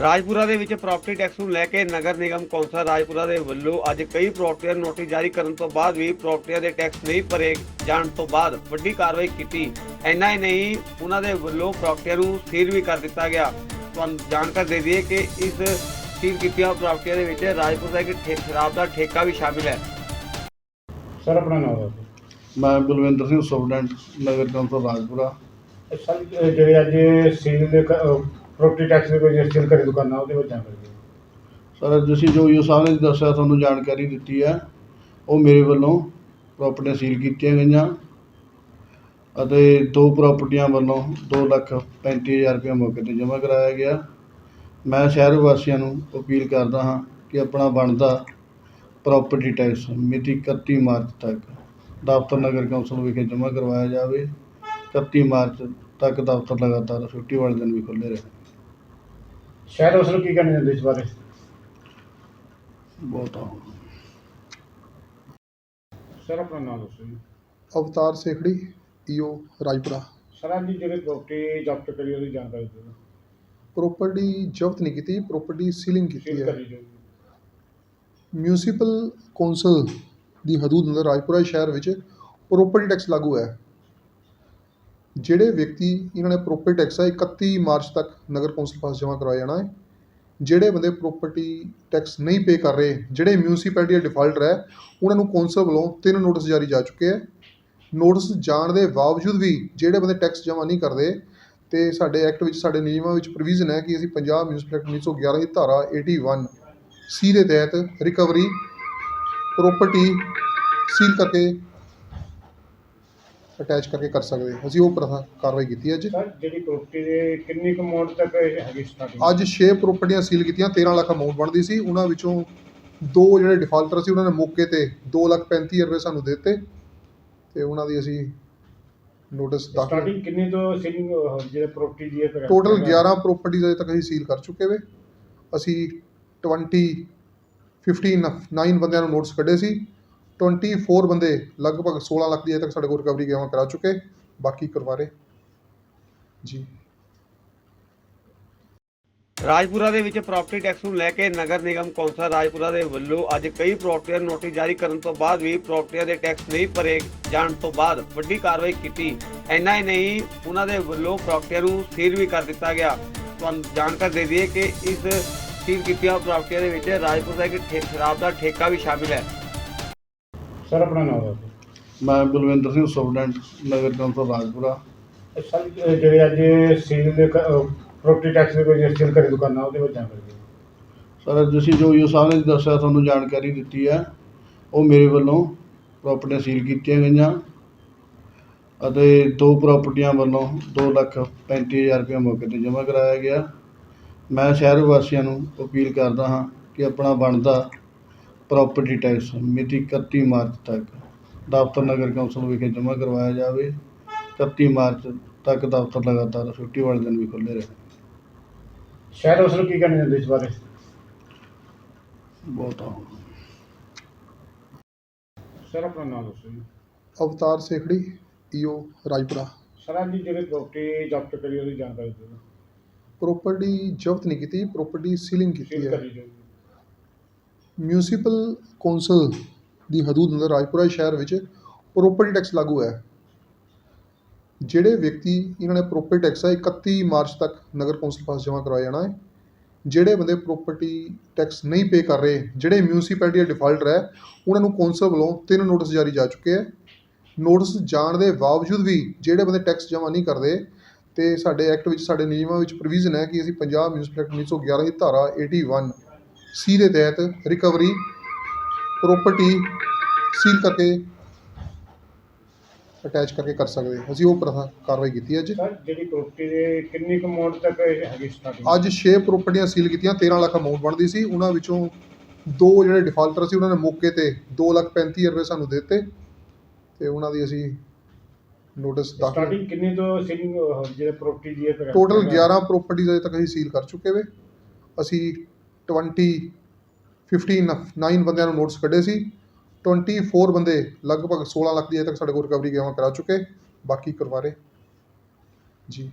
ਰਾਜਪੁਰਾ ਦੇ ਵਿੱਚ property tax ਨੂੰ ਲੈ ਕੇ ਨਗਰ ਨਿਗਮ ਕੌਂਸਲ ਰਾਜਪੁਰਾ ਦੇ ਵੱਲੋਂ ਅੱਜ ਕਈ ਪ੍ਰਾਪਰਟੀਆਂ ਨੂੰ ਨੋਟਿਸ ਜਾਰੀ ਕਰਨ ਤੋਂ ਬਾਅਦ ਵੀ ਪ੍ਰਾਪਰਟੀਆਂ ਦੇ ਟੈਕਸ ਨਹੀਂ ਭਰੇ ਜਾਣ ਤੋਂ ਬਾਅਦ ਵੱਡੀ ਕਾਰਵਾਈ ਕੀਤੀ। ਇੰਨਾ ਹੀ ਨਹੀਂ ਉਹਨਾਂ ਦੇ ਵੱਲੋਂ ਪ੍ਰਾਪਰਟੀਆਂ ਨੂੰ ਸੀਲ ਵੀ ਕਰ ਦਿੱਤਾ ਗਿਆ। ਤੁਹਾਨੂੰ ਜਾਣਕਾਰੀ ਦੇ ਦਈਏ ਕਿ ਇਸ ਸੀਲ ਕੀਤੀਆਂ ਪ੍ਰਾਪਰਟੀਆਂ ਦੇ ਵਿੱਚ ਰਾਜਪੁਰ ਦਾ ਇੱਕ ਸ਼ਰਾਬ ਦਾ ਠੇਕਾ ਵੀ ਸ਼ਾਮਿਲ ਹੈ। ਸਰ ਆਪਣਾ ਨਾਮ ਦੱਸੋ। ਮੈਂ Balwinder Singh superintendent Nagar council Rajpura. Sir ਜਿਹੜੇ ਅੱਜ ਸੀਲ ਦੇ ਪ੍ਰੋਪਰਟੀ ਟੈਕਸ ਦੇ ਕੋਈ ਸੀਲ ਕਰੀ ਦੁਕਾਨਾਂ, ਉਹਦੇ ਵਿੱਚ ਜਾਣਕਾਰੀ ਦਿਓ ਸਰ, ਤੁਸੀਂ ਜੋ ਯੂ ਸਾਹਿਬ ਨੇ ਦੱਸਿਆ, ਤੁਹਾਨੂੰ ਜਾਣਕਾਰੀ ਦਿੱਤੀ ਹੈ, ਉਹ ਮੇਰੇ ਵੱਲੋਂ ਪ੍ਰਾਪਰਟੀਆਂ ਸੀਲ ਕੀਤੀਆਂ ਗਈਆਂ ਅਤੇ ਦੋ ਪ੍ਰਾਪਰਟੀਆਂ ਵੱਲੋਂ ਦੋ ਲੱਖ ਪੈਂਤੀ ਹਜ਼ਾਰ ਰੁਪਏ ਮੌਕੇ ਤੇ ਜਮ੍ਹਾਂ ਕਰਾਇਆ ਗਿਆ। ਮੈਂ ਸ਼ਹਿਰ ਵਾਸੀਆਂ ਨੂੰ ਅਪੀਲ ਕਰਦਾ ਹਾਂ ਕਿ ਆਪਣਾ ਬਣਦਾ ਪ੍ਰਾਪਰਟੀ ਟੈਕਸ ਮਿਤੀ 31 ਮਾਰਚ ਤੱਕ ਦਫ਼ਤਰ ਨਗਰ ਕੌਂਸਲ ਵਿਖੇ ਜਮ੍ਹਾਂ ਕਰਵਾਇਆ ਜਾਵੇ। 31 ਮਾਰਚ ਤੱਕ ਦਫ਼ਤਰ ਲਗਾਤਾਰ ਛੁੱਟੀ ਵਾਲੇ ਦਿਨ ਵੀ ਖੁੱਲ੍ਹੇ ਰਹੇ। ਸ਼ਹਿਰ ਉਸ ਨੂੰ ਕੀ ਕਰਨਾ ਚਾਹੁੰਦੇ ਇਸ ਬਾਰੇ? ਬਹੁਤ ਆ। ਸਰ ਆਪਣਾ ਨਾਮ ਦੱਸੋ ਜੀ। ਅਵਤਾਰ ਸੇਖੜੀ ਈਓ ਰਾਜਪੁਰਾ। ਸਰ ਅੱਜ ਜਿਹੜੇ ਪ੍ਰੋਪਰਟੀ ਜ਼ਬਤ ਕਰੀ ਉਹਦੀ ਜਾਣਕਾਰੀ ਦਿਓ। ਪ੍ਰੋਪਰਟੀ ਜ਼ਬਤ ਨਹੀਂ ਕੀਤੀ ਪ੍ਰੋਪਰਟੀ ਸੀਲਿੰਗ ਕੀਤੀ ਹੈ। ਮਿਊਨਿਸਪਲ ਕੌਂਸਲ ਦੀ ਹਦੂਦ ਅੰਦਰ ਰਾਜਪੁਰਾ ਸ਼ਹਿਰ ਵਿੱਚ ਪ੍ਰੋਪਰਟੀ ਟੈਕਸ ਲਾਗੂ ਹੈ। ਜਿਹੜੇ ਵਿਅਕਤੀ ਇਹਨਾਂ ਨੇ ਪ੍ਰੋਪਰਟੀ ਟੈਕਸ ਹੈ 31 ਮਾਰਚ ਤੱਕ ਨਗਰ ਕੌਂਸਲ ਪਾਸ ਜਮ੍ਹਾਂ ਕਰਵਾਇਆ ਜਾਣਾ ਹੈ। ਜਿਹੜੇ ਬੰਦੇ ਪ੍ਰੋਪਰਟੀ ਟੈਕਸ ਨਹੀਂ ਪੇ ਕਰ ਰਹੇ, ਜਿਹੜੇ ਮਿਊਨਿਸਪੈਲਿਟੀ ਦੇ ਡਿਫਾਲਟਰ ਹੈ ਉਹਨਾਂ ਨੂੰ ਕੌਂਸਲ ਵੱਲੋਂ ਤਿੰਨ ਨੋਟਿਸ ਜਾਰੀ ਜਾ ਚੁੱਕੇ ਹੈ। ਨੋਟਿਸ ਜਾਣ ਦੇ ਬਾਵਜੂਦ ਵੀ ਜਿਹੜੇ ਬੰਦੇ ਟੈਕਸ ਜਮ੍ਹਾਂ ਨਹੀਂ ਕਰਦੇ ਤੇ ਸਾਡੇ ਐਕਟ ਵਿੱਚ, ਸਾਡੇ ਨਿਯਮਾਂ ਵਿੱਚ ਪ੍ਰੋਵੀਜ਼ਨ ਹੈ ਕਿ ਅਸੀਂ ਪੰਜਾਬ ਮਿਊਨਿਸਪਲ ਐਕਟ 1911 ਦੀ ਧਾਰਾ 81 ਸੀ ਦੇ ਤਹਿਤ ਰਿਕਵਰੀ ਪ੍ਰੋਪਰਟੀ ਸੀਲ ਕਰਕੇ ਅਟੈਚ ਕਰਕੇ ਕਰ ਸਕਦੇ। ਅਸੀਂ ਉਹ ਪ੍ਰਥਾ ਕਾਰਵਾਈ ਕੀਤੀ ਹੈ ਅੱਜ। ਸਰ ਜਿਹੜੀ ਪ੍ਰੋਪਰਟੀ ਦੇ ਕਿੰਨੀ ਕੁ ਅਮਾਉਂਟ ਤੱਕ ਇਹ ਹੈਗੀ ਸਟਾਰਟਿੰਗ ਅੱਜ 6 ਪ੍ਰਾਪਰਟੀਆਂ ਸੀਲ ਕੀਤੀਆਂ 13 ਲੱਖ ਅਮਾਉਂਟ ਬਣਦੀ ਸੀ। ਉਹਨਾਂ ਵਿੱਚੋਂ ਦੋ ਜਿਹੜੇ ਡਿਫਾਲਟਰ ਸੀ ਉਹਨਾਂ ਨੇ ਮੌਕੇ ਤੇ 2 ਲੱਖ 35 ਰੁਪਏ ਸਾਨੂੰ ਦੇ ਦਿੱਤੇ ਤੇ ਉਹਨਾਂ ਦੀ ਅਸੀਂ ਨੋਟਿਸ ਦਾਖਲ ਸਟਾਰਟਿੰਗ ਕਿੰਨੀ ਤੋਂ ਸੀਲਿੰਗ ਜਿਹੜੇ ਪ੍ਰੋਪਰਟੀ ਦੀ ਹੈ ਟੋਟਲ 11 ਪ੍ਰਾਪਰਟੀਜ਼ ਅਜੇ ਤੱਕ ਅਸੀਂ ਸੀਲ ਕਰ ਚੁੱਕੇ ਵੇ। ਅਸੀਂ 20 15 9 ਬੰਦਿਆਂ ਨੂੰ ਨੋਟਿਸ ਕੱਢੇ ਸੀ। 24 ਬੰਦੇ ਲਗਭਗ 16 ਲੱਖ ਦੀ ਅਜੇ ਤੱਕ ਸਾਡੇ ਕੋਲ ਰਿਕਵਰੀ ਜਮ੍ਹਾਂ ਕਰਾ ਚੁੱਕੇ, ਬਾਕੀ ਕਰਵਾਰੇ। ਜੀ। ਰਾਜਪੁਰਾ ਦੇ ਵਿੱਚ ਪ੍ਰਾਪਰਟੀ ਟੈਕਸ ਨੂੰ ਲੈ ਕੇ ਨਗਰ ਨਿਗਮ ਕੌਂਸਲ ਰਾਜਪੁਰਾ ਦੇ ਵੱਲੋਂ ਅੱਜ ਕਈ ਪ੍ਰਾਪਰਟੀਆਂ ਨੂੰ ਨੋਟਿਸ ਜਾਰੀ ਕਰਨ ਤੋਂ ਬਾਅਦ ਵੀ ਪ੍ਰਾਪਰਟੀਆਂ ਦੇ ਟੈਕਸ ਨਹੀਂ ਭਰੇ ਜਾਣ ਤੋਂ ਬਾਅਦ ਵੱਡੀ ਕਾਰਵਾਈ ਕੀਤੀ। ਇੰਨਾ ਨਹੀਂ, ਉਹਨਾਂ ਦੇ ਵੱਲੋਂ ਪ੍ਰਾਪਰਟੀਆਂ ਨੂੰ ਸੀਲ ਵੀ ਕਰ ਦਿੱਤਾ ਗਿਆ। ਤੁਹਾਨੂੰ ਜਾਣਕਾਰੀ ਦੇ ਦਈਏ ਕਿ ਇਸ ਸੀਲ ਕੀਤੀਆਂ ਪ੍ਰਾਪਰਟੀਆਂ ਦੇ ਵਿੱਚ ਰਾਜਪੁਰ ਦਾ ਇੱਕ ਸ਼ਰਾਬ ਦਾ ਠੇਕਾ ਵੀ ਸ਼ਾਮਿਲ ਹੈ। ਸਰ ਆਪਣਾ ਨਾਮ ਦੱਸੋ। ਮੈਂ Balwinder Singh superintendent Nagar council Rajpura. Sir ਜਿਹੜੇ ਅੱਜ ਸੀਲ ਦੇ ਪ੍ਰੋਪਰਟੀ ਟੈਕਸ ਦੇ ਕੋਈ ਸੀਲ ਕਰੀ ਦੁਕਾਨਾਂ ਉਹਦੇ ਵਿੱਚ ਜਾਣਕਾਰੀ ਦਿਓ। ਸਰ ਤੁਸੀਂ ਜੋ ਯੂ ਸਾਹਿਬ ਨੇ ਦੱਸਿਆ ਤੁਹਾਨੂੰ ਜਾਣਕਾਰੀ ਦਿੱਤੀ ਹੈ ਉਹ ਮੇਰੇ ਵੱਲੋਂ ਪ੍ਰਾਪਰਟੀਆਂ ਸੀਲ ਕੀਤੀਆਂ ਗਈਆਂ ਅਤੇ ਦੋ ਪ੍ਰਾਪਰਟੀਆਂ ਵੱਲੋਂ ਦੋ ਲੱਖ ਪੈਂਤੀ ਹਜ਼ਾਰ ਰੁਪਏ ਮੌਕੇ ਤੇ ਜਮ੍ਹਾਂ ਕਰਾਇਆ ਗਿਆ। ਮੈਂ ਸ਼ਹਿਰ ਵਾਸੀਆਂ ਨੂੰ ਅਪੀਲ ਕਰਦਾ ਹਾਂ ਕਿ ਆਪਣਾ ਬਣਦਾ ਪ੍ਰਾਪਰਟੀ ਟੈਕਸ ਮਿਤੀ 31 ਮਾਰਚ ਤੱਕ। ਦਫ਼ਤਰ ਨਗਰ ਕੌਂਸਲ ਵਿਖੇ ਜਮ੍ਹਾਂ ਕਰਵਾਇਆ ਜਾਵੇ। 31 ਮਾਰਚ ਤੱਕ ਦਫ਼ਤਰ ਲਗਾਤਾਰ ਛੁੱਟੀ ਵਾਲੇ ਦਿਨ ਵੀ ਖੁੱਲ੍ਹੇ ਰਹੇ। ਸ਼ਹਿਰ ਉਸ ਨੂੰ ਕੀ ਕਰਨਾ ਚਾਹੁੰਦੇ ਇਸ ਬਾਰੇ? ਬਹੁਤ ਆ। ਸਰ ਆਪਣਾ ਨਾਮ ਦੱਸੋ ਜੀ। ਅਵਤਾਰ ਸੇਖੜੀ ਈਓ ਰਾਜਪੁਰਾ। ਸਰ ਅੱਜ ਜਿਹੜੇ ਪ੍ਰੋਪਰਟੀ ਜ਼ਬਤ ਕਰੀ ਉਹਦੀ ਜਾਣਕਾਰੀ ਦਿਓ। ਪ੍ਰੋਪਰਟੀ ਜ਼ਬਤ ਨਹੀਂ ਕੀਤੀ ਪ੍ਰੋਪਰਟੀ ਸੀਲਿੰਗ ਕੀਤੀ ਸੀਲ ਹੈ। ਕਰੀ ਜੋ ਮਿਊਨਿਸਪਲ ਕੌਂਸਲ ਦੀ ਹਦੂਦ ਅੰਦਰ ਰਾਜਪੁਰਾ ਸ਼ਹਿਰ ਵਿੱਚ ਪ੍ਰੋਪਰਟੀ ਟੈਕਸ ਲਾਗੂ ਹੈ। ਜਿਹੜੇ ਵਿਅਕਤੀ ਇਹਨਾਂ ਨੇ ਪ੍ਰੋਪਰਟੀ ਟੈਕਸ ਹੈ 31 ਮਾਰਚ ਤੱਕ ਨਗਰ ਕੌਂਸਲ ਪਾਸ ਜਮ੍ਹਾਂ ਕਰਵਾਇਆ ਜਾਣਾ ਹੈ। ਜਿਹੜੇ ਬੰਦੇ ਪ੍ਰੋਪਰਟੀ ਟੈਕਸ ਨਹੀਂ ਪੇ ਕਰ ਰਹੇ, ਜਿਹੜੇ ਮਿਊਨਿਸਪੈਲਿਟੀ ਦੇ ਡਿਫਾਲਟਰ ਹੈ ਉਹਨਾਂ ਨੂੰ ਕੌਂਸਲ ਵੱਲੋਂ ਤਿੰਨ ਨੋਟਿਸ ਜਾਰੀ ਜਾ ਚੁੱਕੇ ਹੈ ਨੋਟਿਸ ਜਾਣ ਦੇ ਬਾਵਜੂਦ ਵੀ ਜਿਹੜੇ ਬੰਦੇ ਟੈਕਸ ਜਮ੍ਹਾਂ ਨਹੀਂ ਕਰਦੇ ਤੇ ਸਾਡੇ ਐਕਟ ਵਿੱਚ, ਸਾਡੇ ਨਿਯਮਾਂ ਵਿੱਚ ਪ੍ਰੋਵੀਜ਼ਨ ਹੈ ਕਿ ਅਸੀਂ ਪੰਜਾਬ ਮਿਊਨਿਸਪਲ ਐਕਟ 1911 ਦੀ ਧਾਰਾ 81 ਸੀ ਦੇ ਤਹਿਤ ਰਿਕਵਰੀ ਪ੍ਰੋਪਰਟੀ ਸੀਲ ਕਰਕੇ ਅਟੈਚ ਕਰਕੇ ਕਰ ਸਕਦੇ ਹਾਂ। ਅਸੀਂ ਉਹ ਪ੍ਰਥਾ ਕਾਰਵਾਈ ਕੀਤੀ ਅੱਜ। ਸਰ ਜਿਹੜੀ ਪ੍ਰੋਪਰਟੀ ਦੇ ਕਿੰਨੀ ਕੁ ਅਮਾਉਂਟ ਤੱਕ ਇਹ ਹੈਗੀ ਸਟਾਰਟਿੰਗ ਅੱਜ 6 ਪ੍ਰਾਪਰਟੀਆਂ ਸੀਲ ਕੀਤੀਆਂ 13 ਲੱਖ ਅਮਾਉਂਟ ਬਣਦੀ ਸੀ। ਉਹਨਾਂ ਵਿੱਚੋਂ ਦੋ ਜਿਹੜੇ ਡਿਫਾਲਟਰ ਸੀ ਉਹਨਾਂ ਨੇ ਮੌਕੇ ਤੇ 2 ਲੱਖ 35 ਰੁਪਏ ਸਾਨੂੰ ਦੇ ਦਿੱਤੇ ਤੇ ਉਹਨਾਂ ਦੀ ਅਸੀਂ ਨੋਟਿਸ ਦਾਖਲ ਸਟਾਰਟਿੰਗ ਕਿੰਨੀ ਤੋਂ ਸੀਲਿੰਗ ਜਿਹੜੇ ਪ੍ਰੋਪਰਟੀ ਦੀ ਹੈ ਟੋਟਲ 11 ਪ੍ਰਾਪਰਟੀਜ਼ ਅਜੇ ਤੱਕ ਅਸੀਂ ਸੀਲ ਕਰ ਚੁੱਕੇ ਵੇ। ਅਸੀਂ 20 15 9 ਬੰਦਿਆਂ ਨੂੰ ਨੋਟਸ ਕੱਢੇ ਸੀ। 24 ਬੰਦੇ ਲਗਭਗ 16 ਲੱਖ ਦੀ ਅਜੇ ਤੱਕ ਸਾਡੇ ਕੋਲ ਰਿਕਵਰੀ ਜਮ੍ਹਾਂ ਕਰਾ ਚੁੱਕੇ। ਬਾਕੀ ਕਰਵਾ ਰਹੇ। ਜੀ।